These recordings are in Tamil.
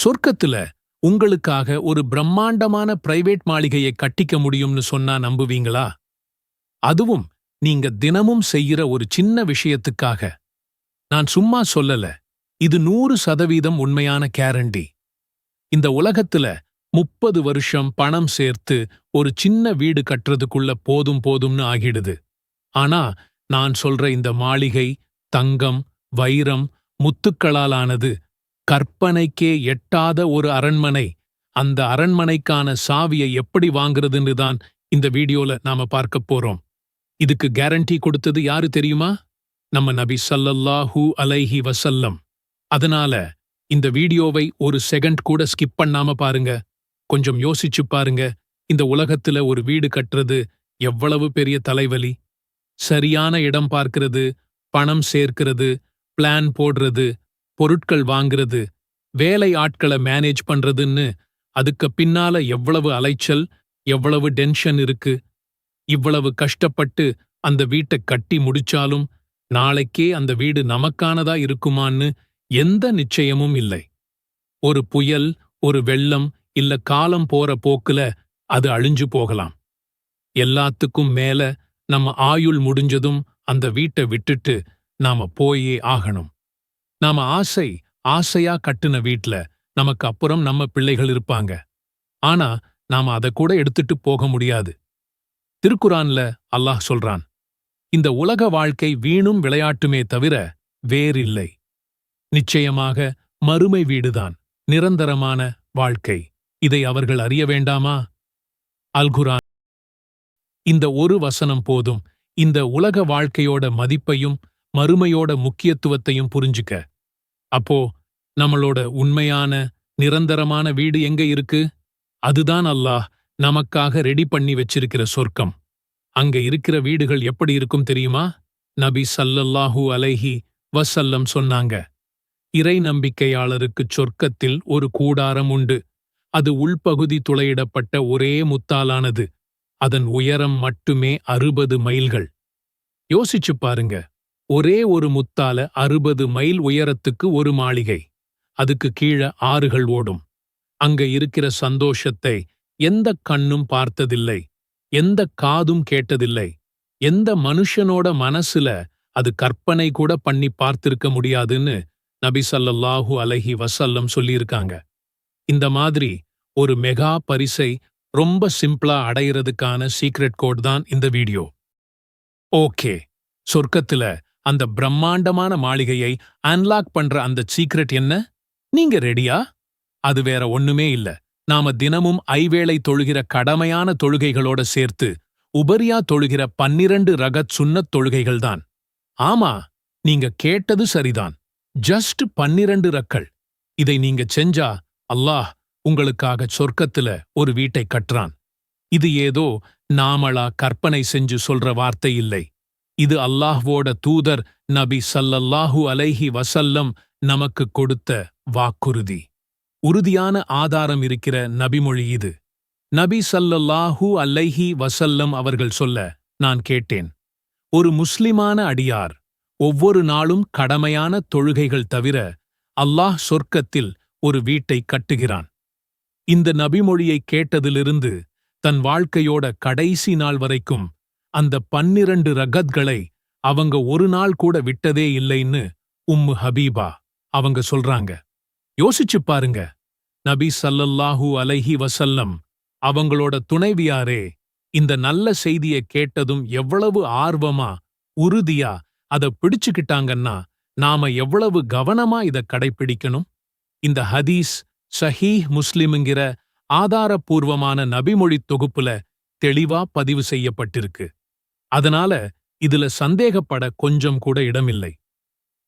சொர்க்கத்துல உங்களுக்காக ஒரு பிரம்மாண்டமான பிரைவேட் மாளிகையை கட்டிக்க முடியும்னு சொன்னா நம்புவீங்களா? அதுவும் நீங்க தினமும் செய்யற ஒரு சின்ன விஷயத்துக்காக. நான் சும்மா சொல்லல. இது நூறு சதவீதம் உண்மையான கேரண்டி இந்த உலகத்துல முப்பது வருஷம் பணம் சேர்த்து ஒரு சின்ன வீடு கட்டுறதுக்குள்ள போதும் போதும்னு ஆகிடுது. ஆனா நான் சொல்ற இந்த மாளிகை தங்கம் வைரம் முத்துக்களாலானது கற்பனைக்கே எட்டாத ஒரு அரண்மனை. அந்த அரண்மனைக்கான சாவியை எப்படி வாங்குறதுன்னு தான் இந்த வீடியோல நாம பார்க்க போறோம். இதுக்கு கேரண்டி கொடுத்தது யாரு தெரியுமா? நம்ம நபி சல்லல்லாஹூ அலைஹி வசல்லம் அதனால இந்த வீடியோவை ஒரு செகண்ட் கூட ஸ்கிப் பண்ணாம பாருங்க. கொஞ்சம் யோசிச்சு பாருங்க. இந்த உலகத்துல ஒரு வீடு கட்டுறது எவ்வளவு பெரிய தலைவலி. சரியான இடம் பார்க்கிறது பணம் சேர்க்கிறது பிளான் போடுறது பொருட்கள் வாங்குறது வேலை ஆட்களை மேனேஜ் பண்றதுன்னு அதுக்கு பின்னால எவ்வளவு அலைச்சல் எவ்வளவு டென்ஷன் இருக்கு இவ்வளவு கஷ்டப்பட்டு அந்த வீட்டை கட்டி முடிச்சாலும் நாளைக்கே அந்த வீடு நமக்கானதா இருக்குமான்னு எந்த நிச்சயமும் இல்லை. ஒரு புயல் ஒரு வெள்ளம் இல்ல காலம் போற போக்குல அது அழிஞ்சு போகலாம். எல்லாத்துக்கும் மேல நம்ம ஆயுள் முடிஞ்சதும் அந்த வீட்டை விட்டுட்டு நாம போயே ஆகணும். நாம ஆசை ஆசையா கட்டுன வீட்ல நமக்கு அப்புறம் நம்ம பிள்ளைகள் இருப்பாங்க. ஆனா நாம அதை கூட எடுத்துட்டு போக முடியாது. திருக்குரான்ல அல்லாஹ் சொல்றான் இந்த உலக வாழ்க்கை வீணும் விளையாட்டுமே தவிர வேறில்லை. நிச்சயமாக மறுமை வீடுதான் நிரந்தரமான வாழ்க்கை. இதை அவர்கள் அறிய வேண்டாமா? அல்குரான் இந்த ஒரு வசனம் போதும். இந்த உலக வாழ்க்கையோட மதிப்பையும் மறுமையோட முக்கியத்துவத்தையும் புரிஞ்சுக்க. அப்போ நம்மளோட உண்மையான நிரந்தரமான வீடு எங்க இருக்கு? அதுதான் அல்லாஹ் நமக்காக ரெடி பண்ணி வச்சிருக்கிற சொர்க்கம். அங்க இருக்கிற வீடுகள் எப்படி இருக்கும் தெரியுமா? நபி சல்லல்லாஹூ அலைஹி வசல்லம் சொன்னாங்க. இறை நம்பிக்கையாளருக்குச் சொர்க்கத்தில் ஒரு கூடாரம் உண்டு. அது உள்பகுதி துளையிடப்பட்ட ஒரே முத்தாலானது. அதன் உயரம் மட்டுமே அறுபது மைல்கள். யோசிச்சு பாருங்க. ஒரே ஒரு முத்தால அறுபது மைல் உயரத்துக்கு ஒரு மாளிகை. அதுக்கு கீழே ஆறுகள் ஓடும். அங்க இருக்கிற சந்தோஷத்தை எந்த கண்ணும் பார்த்ததில்லை. எந்த காதும் கேட்டதில்லை. எந்த மனுஷனோட மனசுல அது கற்பனை கூட பண்ணி பார்த்திருக்க முடியாதுன்னு நபி அலஹி வசல்லம் சொல்லியிருக்காங்க. இந்த மாதிரி ஒரு மெகா பரிசை ரொம்ப சிம்பிளா அடையிறதுக்கான சீக்ரெட் கோட் தான் இந்த வீடியோ. ஓகே சொர்க்கத்துல அந்த பிரம்மாண்டமான மாளிகையை அன்லாக் பண்ற அந்த சீக்ரெட் என்ன? நீங்க ரெடியா அது வேற ஒண்ணுமே இல்ல. நாம தினமும் ஐவேளை தொழுகிற கடமையான தொழுகைகளோட சேர்த்து உபரியா தொழுகிற பன்னிரண்டு ரகத் சுன்னத் தொழுகைகள்தான் ஆமா நீங்க கேட்டது சரிதான். ஜஸ்ட் பன்னிரண்டு ரக்கள். இதை நீங்க செஞ்சா அல்லாஹ் உங்களுக்காக சொர்க்கத்துல ஒரு வீட்டை கட்டுறான். இது ஏதோ நாமளா கற்பனை செஞ்சு சொல்ற வார்த்தை இல்லை. இது அல்லாஹ்வோட தூதர் நபி சல்லல்லாஹு அலைஹி வசல்லம் நமக்கு கொடுத்த வாக்குறுதி. உறுதியான ஆதாரம் இருக்கிற நபிமொழி இது. நபி சல்லல்லாஹு அல்லைஹி வசல்லம் அவர்கள் சொல்ல நான் கேட்டேன். ஒரு முஸ்லிமான அடியார் ஒவ்வொரு நாளும் கடமையான தொழுகைகள் தவிர அல்லாஹ் சொர்க்கத்தில் ஒரு வீட்டை கட்டுகிறான். இந்த நபிமொழியை கேட்டதிலிருந்து தன் வாழ்க்கையோட கடைசி நாள் வரைக்கும் அந்த பன்னிரண்டு ரகத்களை அவங்க ஒரு நாள் கூட விட்டதே இல்லைன்னு உம்மு ஹபீபா அவங்க சொல்றாங்க. யோசிச்சு பாருங்க. நபி சல்லல்லாஹு அலைஹி வசல்லம் அவங்களோட துணைவியாரே இந்த நல்ல செய்திய கேட்டதும் எவ்வளவு ஆர்வமா உறுதியா அத பிடிச்சுக்கிட்டாங்கன்னா நாம எவ்வளவு கவனமா இத கடைப்பிடிக்கணும்? இந்த ஹதீஸ் ஸஹீஹ் முஸ்லிம்ங்கிற ஆதாரபூர்வமான நபிமொழி தொகுப்புல தெளிவா பதிவு செய்யப்பட்டிருக்கு. அதனால இதுல சந்தேகப்பட கொஞ்சம் கூட இடமில்லை.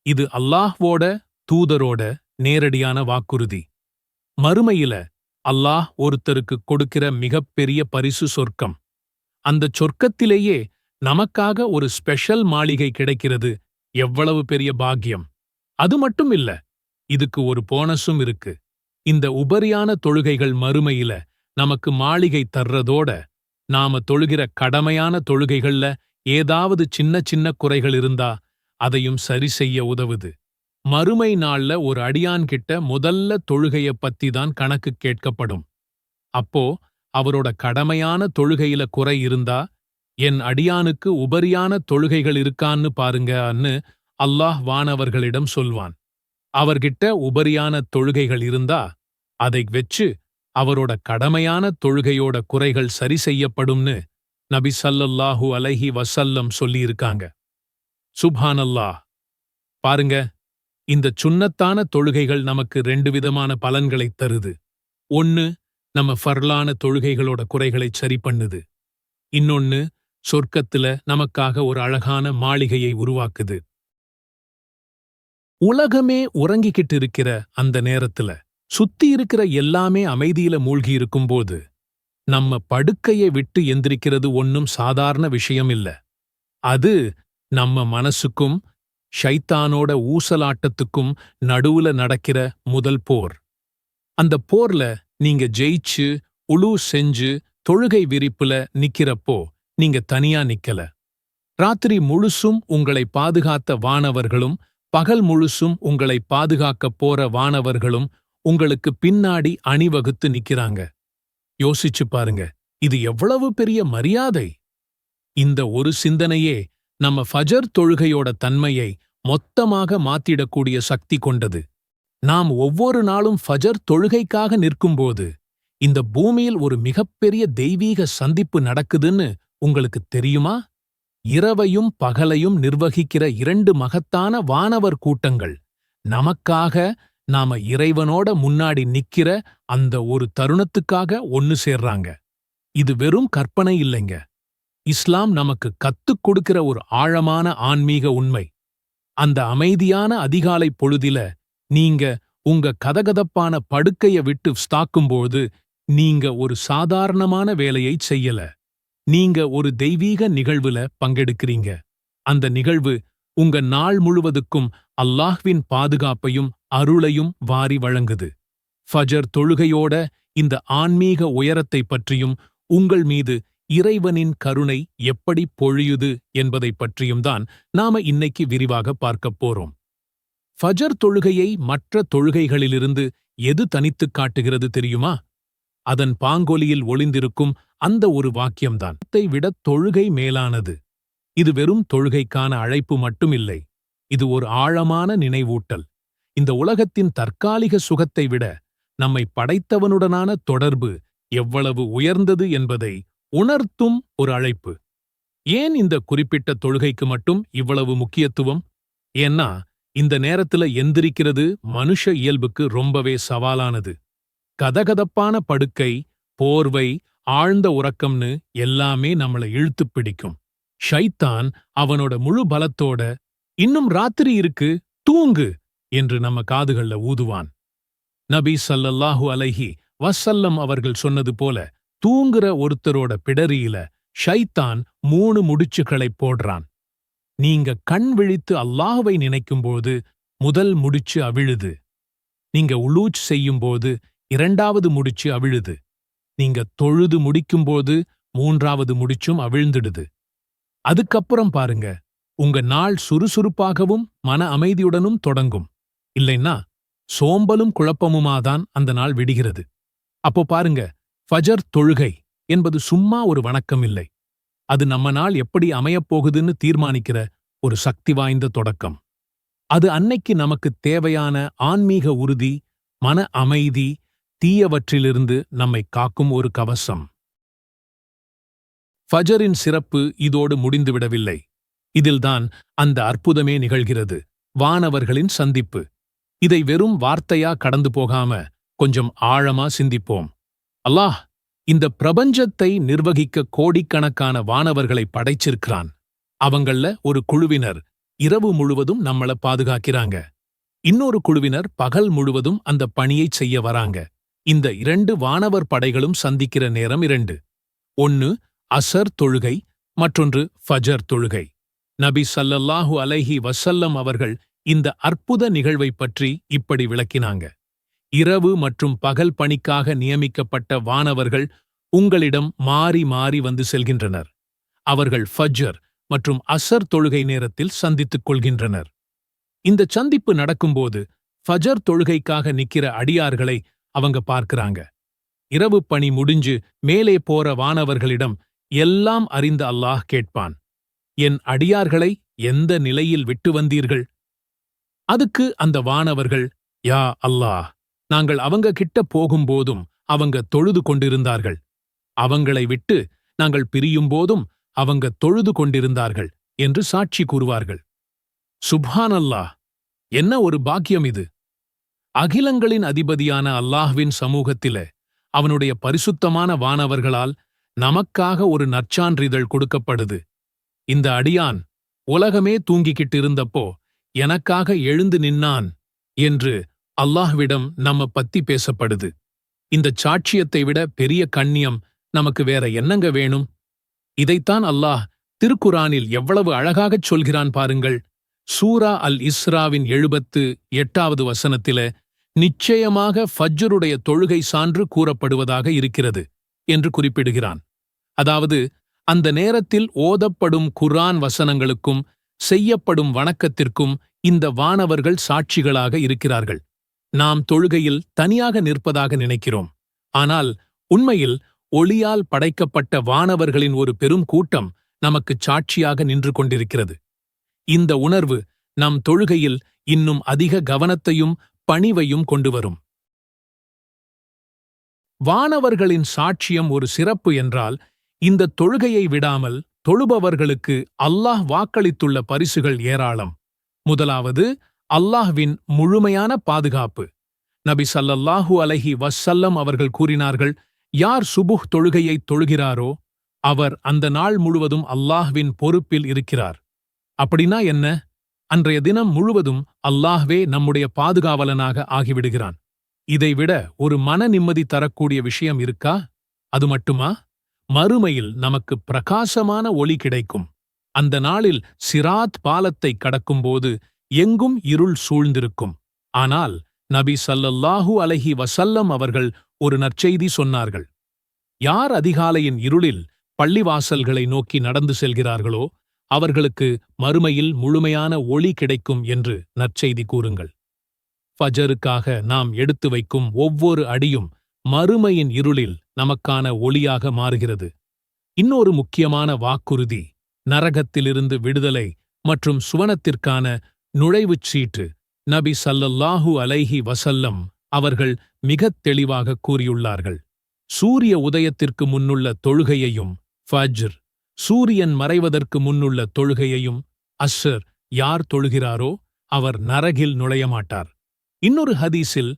இது அல்லாஹ்வோட தூதரோட நேரடியான வாக்குறுதி. மறுமையில அல்லாஹ் ஒருத்தருக்கு கொடுக்கிற மிகப்பெரிய பரிசு சொர்க்கம். அந்த சொர்க்கத்திலேயே நமக்காக ஒரு ஸ்பெஷல் மாளிகை கிடைக்கிறது எவ்வளவு பெரிய பாக்கியம். அது மட்டும் இல்ல இதுக்கு ஒரு போனஸும் இருக்கு. இந்த உபரியான தொழுகைகள் மறுமையில நமக்கு மாளிகை தர்றதோட நாம தொழுகிற கடமையான தொழுகைகள்ல ஏதாவது சின்ன சின்ன குறைகள் இருந்தா அதையும் சரி செய்ய உதவுது. மறுமை நாள்ல ஒரு அடியான் கிட்ட முதல்ல தொழுகைய பத்தி தான் கணக்கு கேட்கப்படும். அப்போ அவரோட கடமையான தொழுகையில குறை இருந்தா என் அடியானுக்கு உபரியான தொழுகைகள் இருக்கான்னு பாருங்கன்னு அல்லாஹ் வானவர்களிடம் சொல்வான். அவர்கிட்ட உபரியான தொழுகைகள் இருந்தா அதை வெச்சு அவரோட கடமையான தொழுகையோட குறைகள் சரி செய்யப்படும்னு நபி சல்லல்லாஹு அலைஹி வசல்லம் சொல்லியிருக்காங்க. சுபானல்லாஹ் பாருங்க இந்த சுன்னத்தான தொழுகைகள் நமக்கு ரெண்டு விதமான பலன்களைத் தருது. ஒன்னு நம்ம ஃபர்லான தொழுகைகளோட குறைகளை சரி பண்ணுது. இன்னொன்னு சொர்க்கத்துல நமக்காக ஒரு அழகான மாளிகையை உருவாக்குது. உலகமே உறங்கிக்கிட்டு இருக்கிற அந்த நேரத்துல சுத்தி இருக்கிற எல்லாமே அமைதியில மூழ்கி இருக்கும்போது நம்ம படுக்கையை விட்டு எந்திரிக்கிறது ஒன்னும் சாதாரண விஷயம் இல்ல. அது நம்ம மனசுக்கும் ஷைத்தானோட ஊசலாட்டத்துக்கும் நடுவுல நடக்கிற முதல் போர். அந்த போர்ல நீங்க ஜெயிச்சு உழு செஞ்சு தொழுகை விரிப்புல நிக்கிறப்போ நீங்க தனியா நிக்கல. ராத்திரி முழுசும் உங்களை பாதுகாத்த வானவர்களும் பகல் முழுசும் உங்களை பாதுகாக்கப் போற வானவர்களும் உங்களுக்கு பின்னாடி அணிவகுத்து நிக்கிறாங்க. யோசிச்சு பாருங்க இது எவ்வளவு பெரிய மரியாதை. இந்த ஒரு சிந்தனையே நம்ம ஃபஜர் தொழுகையோட தன்மையை மொத்தமாக மாத்திடக்கூடிய சக்தி கொண்டது. நாம் ஒவ்வொரு நாளும் ஃபஜர் தொழுகைக்காக நிற்கும்போது இந்த பூமியில் ஒரு மிகப்பெரிய தெய்வீக சந்திப்பு நடக்குதுன்னு உங்களுக்கு தெரியுமா? இரவையும் பகலையும் நிர்வகிக்கிற இரண்டு மகத்தான வானவர் கூட்டங்கள் நமக்காக நாம இறைவனோட முன்னாடி நிக்கிற அந்த ஒரு தருணத்துக்காக ஒன்னு சேர்றாங்க. இது வெறும் கற்பனை இல்லைங்க. இஸ்லாம் நமக்கு கத்துக் கொடுக்கிற ஒரு ஆழமான ஆன்மீக உண்மை. அந்த அமைதியான அதிகாலை பொழுதில நீங்க உங்க கதகதப்பான படுக்கைய விட்டு ஸ்தாக்கும்போது நீங்க ஒரு சாதாரணமான வேலையை செய்யல. நீங்க ஒரு தெய்வீக நிகழ்வுல பங்கெடுக்கிறீங்க. அந்த நிகழ்வு உங்க நாள் முழுவதுக்கும் அல்லாஹ்வின் பாதுகாப்பையும் அருளையும் வாரி வழங்குது. ஃபஜர் தொழுகையோட இந்த ஆன்மீக உயரத்தை பற்றியும் உங்கள் மீது இறைவனின் கருணை எப்படி பொழியுது என்பதை பற்றியும் தான் நாம இன்னைக்கு விரிவாக பார்க்கப் போறோம். ஃபஜர் தொழுகையை மற்ற தொழுகைகளிலிருந்து எது தனித்துக் காட்டுகிறது தெரியுமா? அதன் பாங்கொலியில் ஒளிந்திருக்கும் அந்த ஒரு வாக்கியம்தான். விட தொழுகை மேலானது. இது வெறும் தொழுகைக்கான அழைப்பு மட்டுமில்லை. இது ஒரு ஆழமான நினைவூட்டல். இந்த உலகத்தின் தற்காலிக சுகத்தை விட நம்மை படைத்தவனுடனான தொடர்பு எவ்வளவு உயர்ந்தது என்பதை உணர்த்தும் ஒரு அழைப்பு. ஏன் இந்த குறிப்பிட்ட தொழுகைக்கு மட்டும் இவ்வளவு முக்கியத்துவம்? ஏன்னா இந்த நேரத்துல எந்திரிக்கிறது மனுஷ இயல்புக்கு ரொம்பவே சவாலானது. கதகதப்பான படுக்கை போர்வை ஆழ்ந்த உறக்கம்னு எல்லாமே நம்மள இழுத்துப் பிடிக்கும். ஷைத்தான் அவனோட முழு பலத்தோட இன்னும் ராத்திரி இருக்கு தூங்கு! என்று நம்ம காதுகள்ல ஊதுவான். நபி சல்லல்லாஹு அலைஹி வசல்லம் அவர்கள் சொன்னது போல தூங்குற ஒருத்தரோட பிடரியில ஷைத்தான் மூணு முடிச்சுகளைப் போடுறான். நீங்க கண் விழித்து அல்லாஹுவை நினைக்கும்போது முதல் முடிச்சு அவிழுது. நீங்க உளூச் செய்யும்போது இரண்டாவது முடிச்சு அவிழுது. நீங்க தொழுது முடிக்கும்போது மூன்றாவது முடிச்சும் அவிழ்ந்துடுது. அதுக்கப்புறம் பாருங்க உங்க நாள் சுறுசுறுப்பாகவும் மன அமைதியுடனும் தொடங்கும். இல்லைன்னா சோம்பலும் குழப்பமுமாதான் அந்த நாள் விடுகிறது. அப்போ பாருங்க ஃபஜர் தொழுகை என்பது சும்மா ஒரு வணக்கம் இல்லை. அது நம்ம நாள் எப்படி அமையப் போகுதுன்னு தீர்மானிக்கிற ஒரு சக்தி வாய்ந்த தொடக்கம். அது அன்னைக்கு நமக்கு தேவையான ஆன்மீக உறுதி மன அமைதி தீயவற்றிலிருந்து நம்மை காக்கும் ஒரு கவசம். ஃபஜரின் சிறப்பு இதோடு முடிந்துவிடவில்லை. இதில்தான் அந்த அற்புதமே நிகழ்கிறது. வானவர்களின் சந்திப்பு. இதை வெறும் வார்த்தையா கடந்து போகாம கொஞ்சம் ஆழமா சிந்திப்போம். அல்லாஹ் இந்த பிரபஞ்சத்தை நிர்வகிக்க கோடிக்கணக்கான வானவர்களை படைச்சிருக்கிறான். அவங்கள ஒரு குழுவினர் இரவு முழுவதும் நம்மள பாதுகாக்கிறாங்க. இன்னொரு குழுவினர் பகல் முழுவதும் அந்த பணியைச் செய்ய வராங்க. இந்த இரண்டு வானவர் படைகளும் சந்திக்கிற நேரம் இரண்டு. ஒன்னு அசர் தொழுகை மற்றொன்று ஃபஜர் தொழுகை. நபி சல்லல்லாஹு அலைஹி வசல்லம் அவர்கள் இந்த அற்புத நிகழ்வை பற்றி இப்படி விளக்கினாங்க. இரவு மற்றும் பகல் பணிக்காக நியமிக்கப்பட்ட வானவர்கள் உங்களிடம் மாறி மாறி வந்து செல்கின்றனர். அவர்கள் ஃபஜ்ஜர் மற்றும் அசர் தொழுகை நேரத்தில் சந்தித்துக் கொள்கின்றனர். இந்த சந்திப்பு நடக்கும்போது ஃபஜர் தொழுகைக்காக நிக்கிற அடியார்களை அவங்க பார்க்கறாங்க. இரவு பணி முடிஞ்சு மேலே போற வானவர்களிடம் எல்லாம் அறிந்த அல்லாஹ் கேட்பான். என் அடியார்களை எந்த நிலையில் விட்டு வந்தீர்கள்? அதுக்கு அந்த வானவர்கள் யா அல்லாஹ் நாங்கள் அவங்க கிட்ட போகும்போதும் அவங்க தொழுது கொண்டிருந்தார்கள். அவங்களை விட்டு நாங்கள் பிரியும்போதும் அவங்க தொழுது கொண்டிருந்தார்கள் என்று சாட்சி கூறுவார்கள். சுப்ஹான் அல்லாஹ் என்ன ஒரு பாக்கியம் இது? அகிலங்களின் அதிபதியான அல்லாஹ்வின் சமூகத்திலே அவனுடைய பரிசுத்தமான வானவர்களால் நமக்காக ஒரு நற்சான்றிதழ் கொடுக்கப்படுது. இந்த அடியான் உலகமே தூங்கிக்கிட்டு இருந்தப்போ எனக்காக எழுந்து நின்னான் என்று அல்லாஹ்விடம் நம்ம பத்தி பேசப்படுது. இந்த சாட்சியத்தை விட பெரிய கண்ணியம் நமக்கு வேற என்னங்க வேணும்? இதைத்தான் அல்லாஹ் திருக்குரானில் எவ்வளவு அழகாகச் சொல்கிறான் பாருங்கள். சூரா அல் இஸ்ராவின் எழுபத்து எட்டாவது வசனத்தில நிச்சயமாக ஃபஜ்ருடைய தொழுகை சான்று கூறப்படுவதாக இருக்கிறது. என்று குறிப்பிடுகிறான். அதாவது அந்த நேரத்தில் ஓதப்படும் குர்ஆன் வசனங்களுக்கும் செய்யப்படும் வணக்கத்திற்கும் இந்த வானவர்கள் சாட்சிகளாக இருக்கிறார்கள். நாம் தொழுகையில் தனியாக நிற்பதாக நினைக்கிறோம். ஆனால் உண்மையில் ஒளியால் படைக்கப்பட்ட வானவர்களின் ஒரு பெரும் கூட்டம் நமக்குச் சாட்சியாக நின்று கொண்டிருக்கிறது. இந்த உணர்வு நம் தொழுகையில் இன்னும் அதிக கவனத்தையும் பணிவையும் கொண்டு வரும். வானவர்களின் சாட்சியம் ஒரு சிறப்பு என்றால் இந்த தொழுகையை விடாமல் தொழுபவர்களுக்கு அல்லாஹ் வாக்களித்துள்ள பரிசுகள் ஏராளம். முதலாவது அல்லாஹ்வின் முழுமையான பாதுகாப்பு. நபி சல்லல்லாஹு அலைஹி வஸ்ஸல்லம் அவர்கள் கூறினார்கள் யார் சுபுஹ் தொழுகையை தொழுகிறாரோ அவர் அந்த நாள் முழுவதும் அல்லாஹ்வின் பொறுப்பில் இருக்கிறார். அப்படின்னா என்ன? அன்றைய தினம் முழுவதும் அல்லாஹ்வே நம்முடைய பாதுகாவலனாக ஆகிவிடுகிறான். இதைவிட ஒரு மன நிம்மதி தரக்கூடிய விஷயம் இருக்கா? அது மட்டுமா? மறுமையில் நமக்கு பிரகாசமான ஒளி கிடைக்கும். அந்த நாளில் சிராத் பாலத்தை கடக்கும்போது எங்கும் இருள் சூழ்ந்திருக்கும். ஆனால் நபி சல்லல்லாஹு அலைஹி வசல்லம் அவர்கள் ஒரு நற்செய்தி சொன்னார்கள். யார் அதிகாலையின் இருளில் பள்ளிவாசல்களை நோக்கி நடந்து செல்கிறார்களோ அவர்களுக்கு மறுமையில் முழுமையான ஒளி கிடைக்கும் என்று நற்செய்தி கூறுங்கள். ஃபஜருக்காக நாம் எடுத்து வைக்கும் ஒவ்வொரு அடியும் மறுமையின் இருளில் நமக்கான ஒளியாக மாறுகிறது. இன்னொரு முக்கியமான வாக்குறுதி நரகத்திலிருந்து விடுதலை மற்றும் சுவனத்திற்கான நுழைவுச் சீட்டு நபி சல்லல்லாஹு அலைஹி வசல்லம் அவர்கள் மிகத் தெளிவாக கூறியுள்ளார்கள். சூரிய உதயத்திற்கு முன்னுள்ள தொழுகையையும் ஃபஜ்ர் சூரியன் மறைவதற்கு முன்னுள்ள தொழுகையையும் அஸ்ஸர் யார் தொழுகிறாரோ அவர் நரகில் நுழையமாட்டார். இன்னொரு ஹதீஸில்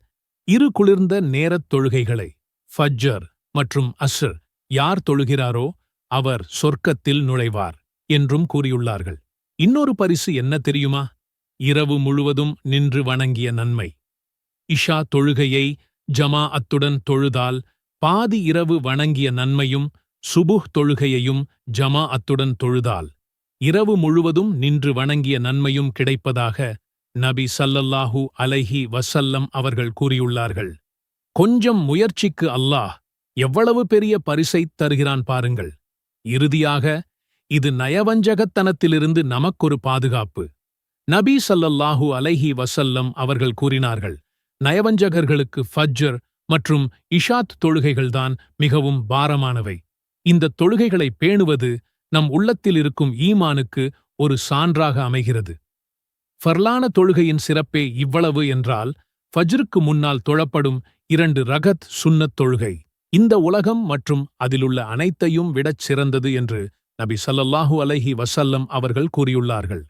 இரு குளிர்ந்த நேரத் தொழுகைகளை ஃபஜ்ஜர் மற்றும் அஸ்ர் யார் தொழுகிறாரோ அவர் சொர்க்கத்தில் நுழைவார் என்றும் கூறியுள்ளார்கள். இன்னொரு பரிசு என்ன தெரியுமா? இரவு முழுவதும் நின்று வணங்கிய நன்மை. இஷா தொழுகையை ஜமா அத்துடன் தொழுதால் பாதி இரவு வணங்கிய நன்மையும் சுபுஹ் தொழுகையையும் ஜமா அத்துடன் தொழுதால் இரவு முழுவதும் நின்று வணங்கிய நன்மையும் கிடைப்பதாக நபி சல்லல்லாஹு அலைஹி வசல்லம் அவர்கள் கூறியுள்ளார்கள் கொஞ்சம் முயற்சிக்கு அல்லாஹ் எவ்வளவு பெரிய பரிசைத் தருகிறான் பாருங்கள். இறுதியாக இது நயவஞ்சகத்தனத்திலிருந்து நமக்கொரு பாதுகாப்பு. நபி சல்லல்லாஹு அலைஹி வசல்லம் அவர்கள் கூறினார்கள் நயவஞ்சகர்களுக்கு ஃபஜ்ஜர் மற்றும் இஷாத் தொழுகைகள்தான் மிகவும் பாரமானவை. இந்த தொழுகைகளை பேணுவது நம் உள்ளத்தில் இருக்கும் ஈமானுக்கு ஒரு சான்றாக அமைகிறது. ஃபர்லான தொழுகையின் சிறப்பே இவ்வளவு என்றால் ஃபஜ்ருக்கு முன்னால் தொழப்படும் இரண்டு ரகத் சுன்னத் தொழுகை. இந்த உலகம் மற்றும் அதிலுள்ள அனைத்தையும் விடச் சிறந்தது என்று நபி சல்லல்லாஹு அலைஹி வசல்லம் அவர்கள் கூறியுள்ளார்கள்.